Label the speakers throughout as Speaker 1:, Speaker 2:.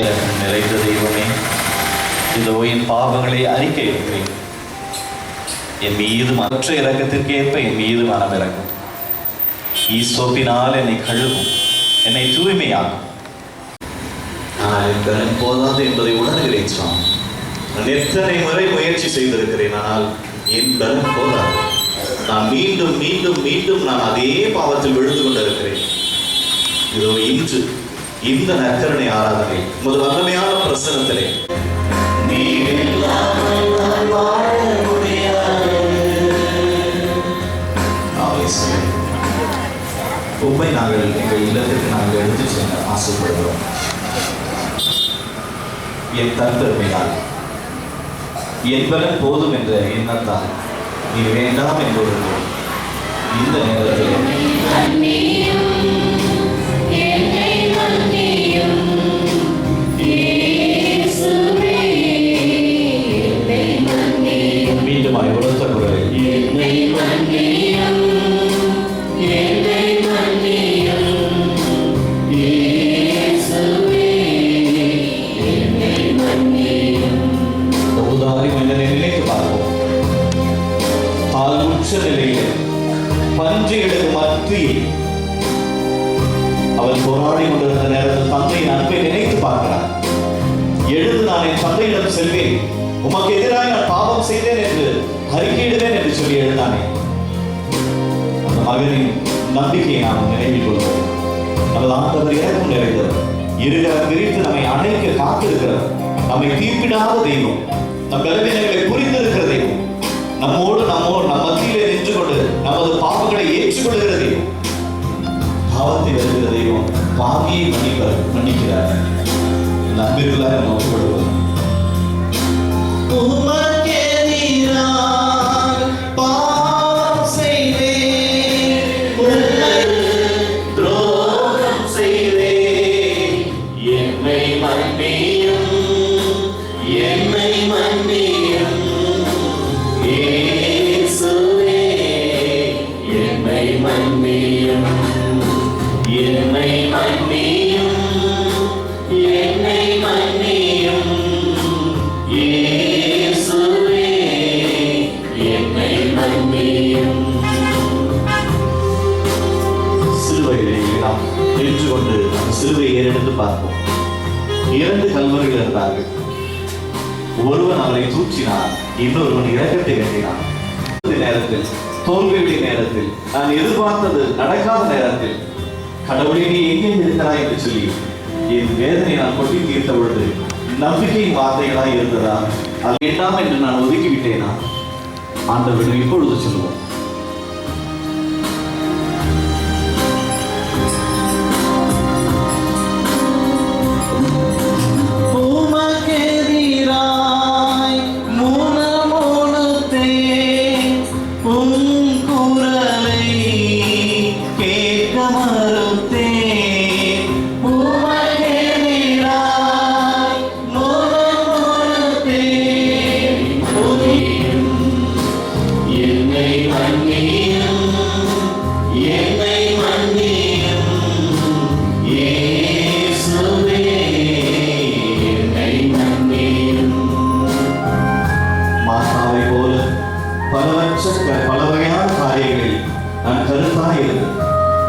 Speaker 1: இரக்கம் நிறைந்த தெய்வமே இதோ என் பாவங்களை அறிக்கை என் மீது மற்ற இலக்கத்திற்கேற்ப என் மீது மனம் இறக்கும் ஈசோப்பினால் என்னை கழுவும் என்னை தூய்மையாகும் நான் என் போதாது என்பதை உணர்கிறேன் சுவாமி. நான் எத்தனை முறை முயற்சி செய்திருக்கிறேன் ஆனால் என் பலம் போதாது. நான் மீண்டும் மீண்டும் மீண்டும் நான் அதே பாவத்தில் விழுந்து கொண்டிருக்கிறேன். இதோ இன்று இந்த நற்கருணை ஆராதனை உமது வல்லமையான பிரசனத்திலே. உண்மை நாங்கள் எங்கள் இல்லத்திற்கு நாங்கள் எடுத்து செல்ல ஆசைப்படுகிறோம். என் தன்பெருமையால் என் பலன் போதும் என்ற எண்ணத்தால் நீ வேண்டாம் என்று இந்த நேரத்தில் இந்த உதாரி மனிதனை நினைத்து பார்ப்போம் பால் உச்ச நிலையில் பஞ்சு எடுக்கும் மத்தியில் அவள் போராடி கொண்டிருந்த நேரத்தில் தந்தையின் அன்பை நினைத்து பார்க்கிறார் எழுந்து நான் என் தந்தையிடம் செல்வேன். உமக்கு எதிராக நான் பாவம் செய்தேன் என்று அறிக்கையிடுவேன் என்று சொல்லி எழுந்தானே. அந்த மகனின் நம்பிக்கையை நாம் நினைவில் கொள்வோம் நமது ஆண்டவர் இறக்கும் நிறைந்தவர் இருகரம் பிரித்து நம்மை அணைக்க காத்திருக்கிறவர். நம்மை தீர்ப்பிடாத தெய்வம். நம் பலவீனங்களை புரிந்து இருக்கிறதையும் நம்மோடு நம்மோடு நம் மத்தியிலே நின்று கொண்டு நமது பாவங்களை ஏற்றுக்கொள்கிற தெய்வம். பாவத்தை வருகிற தெய்வம் பாவியை மன்னிப்பார் மன்னிக்கிறார். நம்பிக்கையாக நம்ம ஒப்புக்கொள்வோம் இரண்டு இருந்தார்கள். ஒருவன் அவரை தூற்றினான் இன்னொருவன் இறக்கத்தை கட்டினான் நேரத்தில் தோல்வியுடைய நேரத்தில் நான் எதிர்பார்த்தது நடக்காத நேரத்தில் கடவுளே நீ எங்கே இருக்கிறாய் என்று சொல்லி என் வேதனை நான் கொட்டி தீர்த்த பொழுது நம்பிக்கையின் வார்த்தைகளாக இருந்ததா? அது வேண்டாம் என்று நான் ஒதுக்கிவிட்டேனா? ஆண்டவர்கள் இப்பொழுது சொல்லுவோம் பலவற்ற பல வகையான காரியங்களில் நான் கருத்தாக இருந்தேன்.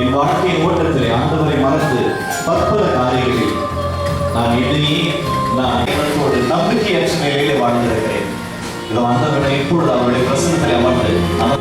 Speaker 1: என் வாழ்க்கையின் ஓட்டத்திலே ஆண்டவரை மறந்து பற்பல காரியங்களில் நான் எதையே நான் ஒரு நம்பிக்கையற்ற நிலையிலே வாழ்ந்திருக்கிறேன். இது ஆண்டவரை இப்பொழுது அவருடைய பிரசனத்தில் அமர்ந்து அவர்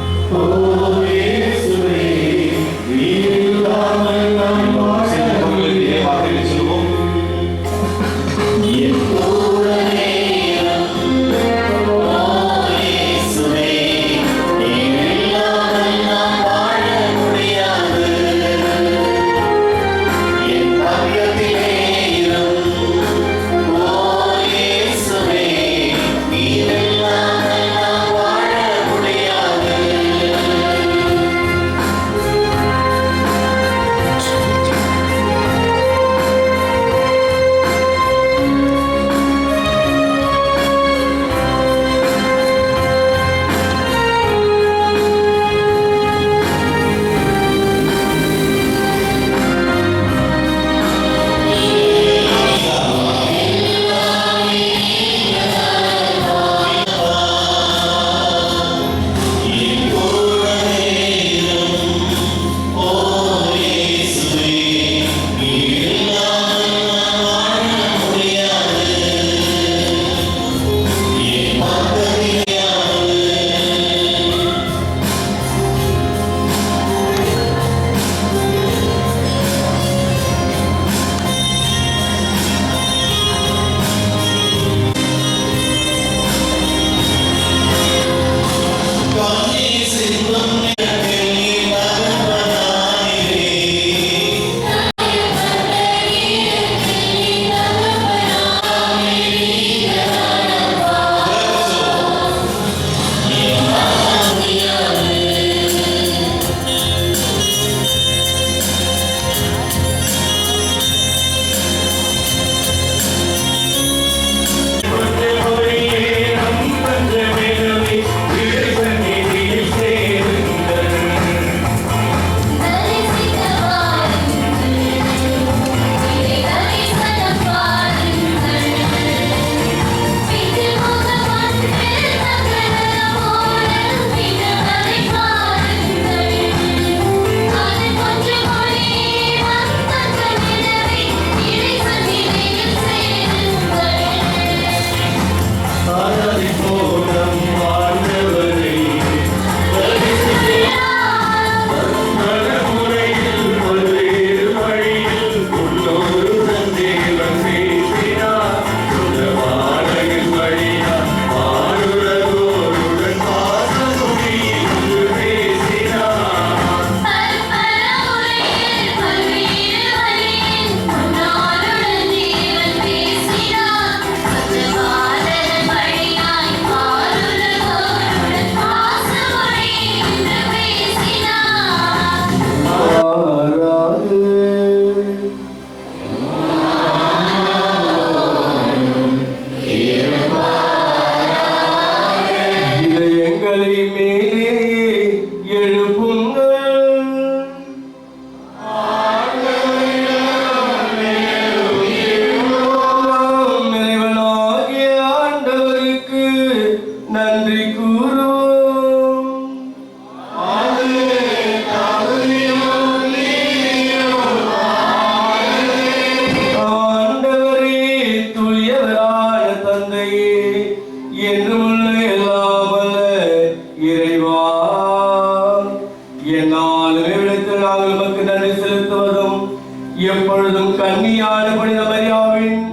Speaker 2: கன்னியாடுபடின மரியாவின்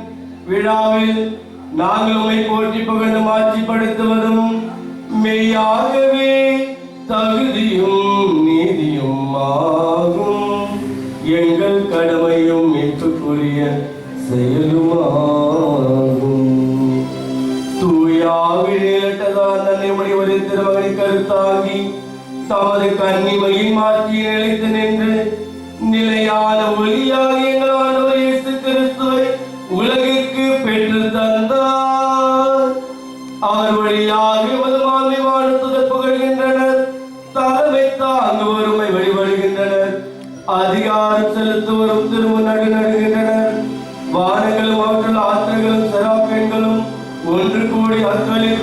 Speaker 3: விழாவில் நாங்கள் உம்மை போற்றி புகழ்ந்து மாட்சிப்படுத்துவதும் மெய்யாகவே தகுதியும் நீதியும் ஆகும். எங்கள் கடமையும் மீட்புக்குரிய செயலுமாகும். தூயாவிடேட்டதான் தன்னை முடிவதை திருமகனை கருத்தாகி தமது கன்னிமையை மாற்றி நிலைத்து நின்று நிலையான ஒளியாக எங்கள்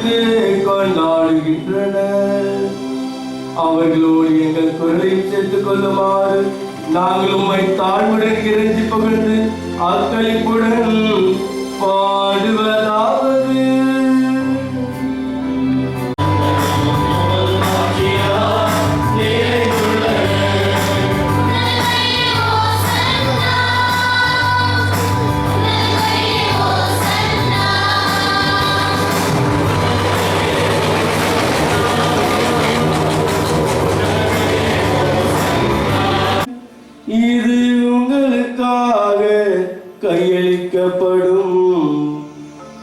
Speaker 3: அக்களித்து கொண்டாடுகின்றனர் அவர்களோடு எங்கள் குரலை சேர்த்துக் கொள்ளுமாறு நாங்கள் உண்மை தாழ்வுடன் இறைஞ்சி புகழ்ந்து அக்களிப்புடன்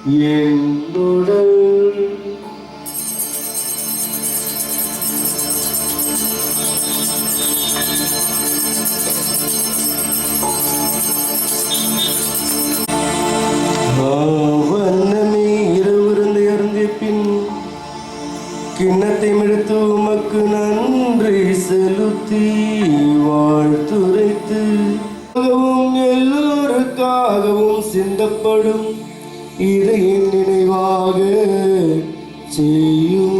Speaker 3: என் நினைவாக
Speaker 4: செய்யும்.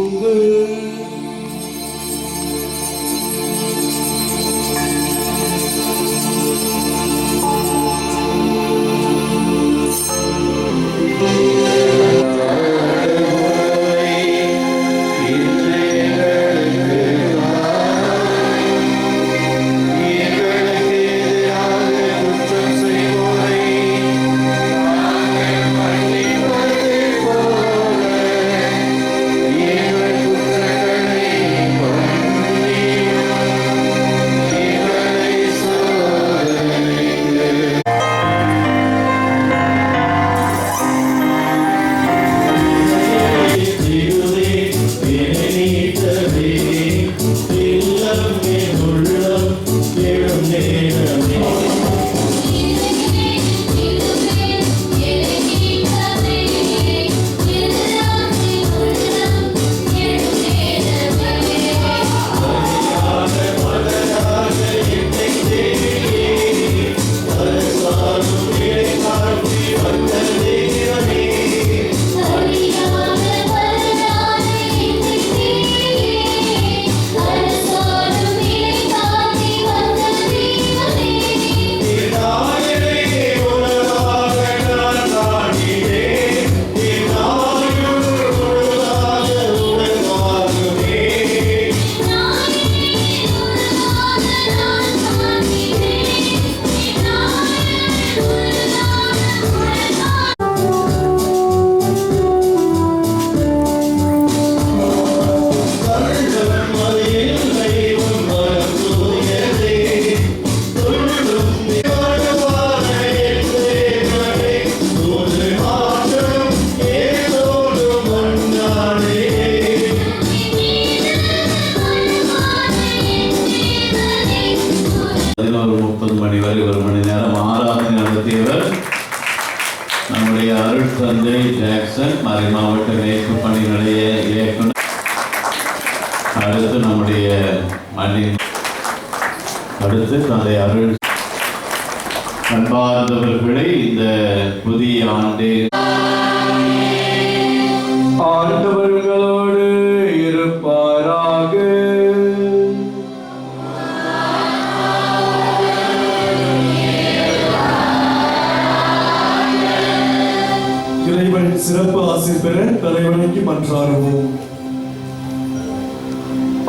Speaker 4: மன்றாடுவோம்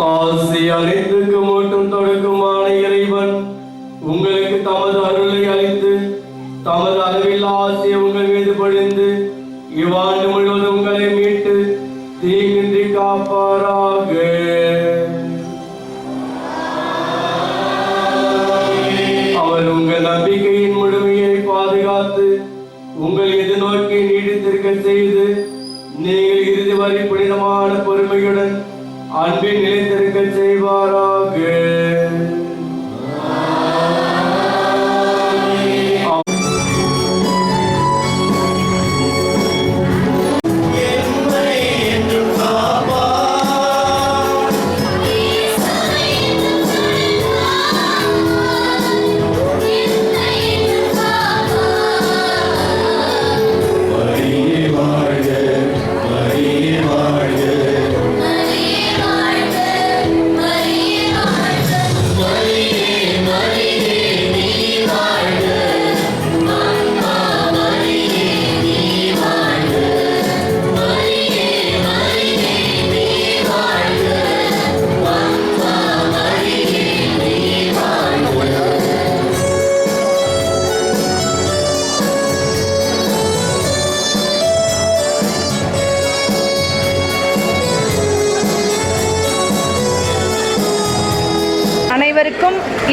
Speaker 3: ஆசை அறிந்துக்கு மட்டும் தொடக்கமான இறைவன். உங்களுக்கு தமது அருளை அளித்து தமது அளவில் ஆசையை உங்கள் மீது பொழிந்து இவ்வாண்டு முழுவதும் உங்களை மீட்டு தீங்கின்றி காப்பாரா அன்பில் நிலைத்திருக்க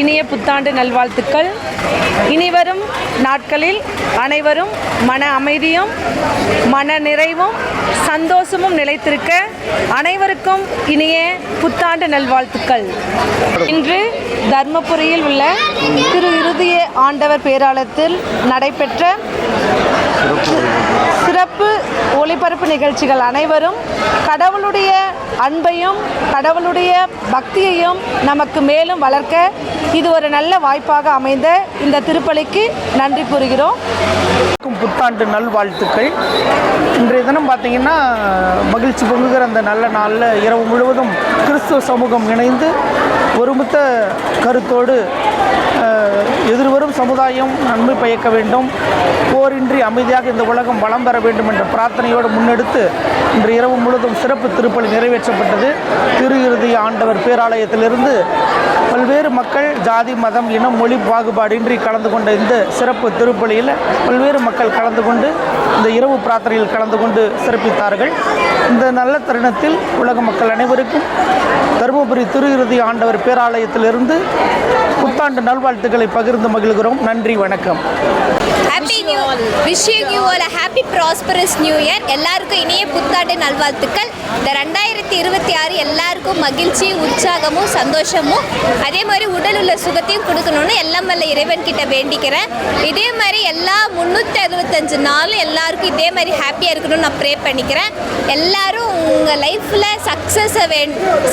Speaker 5: இனிய புத்தாண்டு நல்வாழ்த்துக்கள். இனிவரும் நாட்களில் அனைவரும் மன அமைதியும் மன நிறைவும் சந்தோஷமும் நிலைத்திருக்க அனைவருக்கும் இனிய புத்தாண்டு நல்வாழ்த்துக்கள். இன்று தர்மபுரியில் உள்ள திரு இறுதிய ஆண்டவர் பேராலயத்தில் நடைபெற்ற சிறப்பு ஒளிபரப்பு நிகழ்ச்சிகள் அனைவரும் கடவுளுடைய அன்பையும் கடவுளுடைய பக்தியையும் நமக்கு மேலும் வளர்க்க இது ஒரு நல்ல வாய்ப்பாக அமைந்த இந்த திருப்பலிக்கு நன்றி கூறுகிறோம்.
Speaker 6: புத்தாண்டு நல்வாழ்த்துக்கள். இன்றைய தினம் பார்த்தீங்கன்னா மகிழ்ச்சி பொங்குகிற அந்த நல்ல நாளில் இரவு முழுவதும் கிறிஸ்துவ சமூகம் இணைந்து ஒருமித்த கருத்தோடு எதிர்வரும் சமுதாயம் நன்மை பயக்க வேண்டும். போரின்றி அமைதியாக இந்த உலகம் வளம் பெற வேண்டும் என்ற பிரார்த்தனையோடு முன்னெடுத்து இன்று இரவு முழுவதும் சிறப்பு திருப்பலி நிறைவேற்றப்பட்டது. திரு இறுதி ஆண்டவர் பேராலயத்திலிருந்து பல்வேறு மக்கள் ஜாதி மதம் இனம் மொழி பாகுபாடின்றி கலந்து கொண்ட இந்த சிறப்பு திருப்பலியில் பல்வேறு மக்கள் கலந்து கொண்டு இந்த இரவு பிரார்த்தனையில் கலந்து கொண்டு சிறப்பித்தார்கள். இந்த நல்ல தருணத்தில் உலக மக்கள் அனைவருக்கும் தருமபுரி திரு இறுதி ஆண்டவர் பேராலயத்திலிருந்து புத்தாண்டு நல்வாழ்த்துக்களை பகிர்ந்து மகிழ்கிறோம். நன்றி வணக்கம்.
Speaker 7: Happy new wishing you all happy prosperous new year எல்லாருக்கும் இனிய புத்தாண்டு நல்வாழ்த்துக்கள். இந்த ரெண்டாயிரத்தி இருபத்தி ஆறு எல்லாருக்கும் மகிழ்ச்சி உற்சாகமும் சந்தோஷமும் அதே மாதிரி உடல் உள்ள சுகத்தையும் கொடுக்கணும்னு எல்லாம் வல்ல இறைவன் கிட்ட வேண்டிக்கிறேன். இதே மாதிரி எல்லா முந்நூற்றி அறுபத்தஞ்சு நாளும் எல்லாருக்கும் இதே மாதிரி ஹாப்பியாக இருக்கணும்னு நான் ப்ரே பண்ணிக்கிறேன். எல்லாரும் உங்கள் லைஃப்பில் சக்ஸஸை வே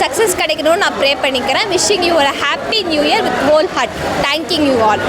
Speaker 7: சக்ஸஸ் கிடைக்கணும்னு நான் ப்ரே பண்ணிக்கிறேன். விஷிங் யூ ஒரு happy new year with whole heart thank you you all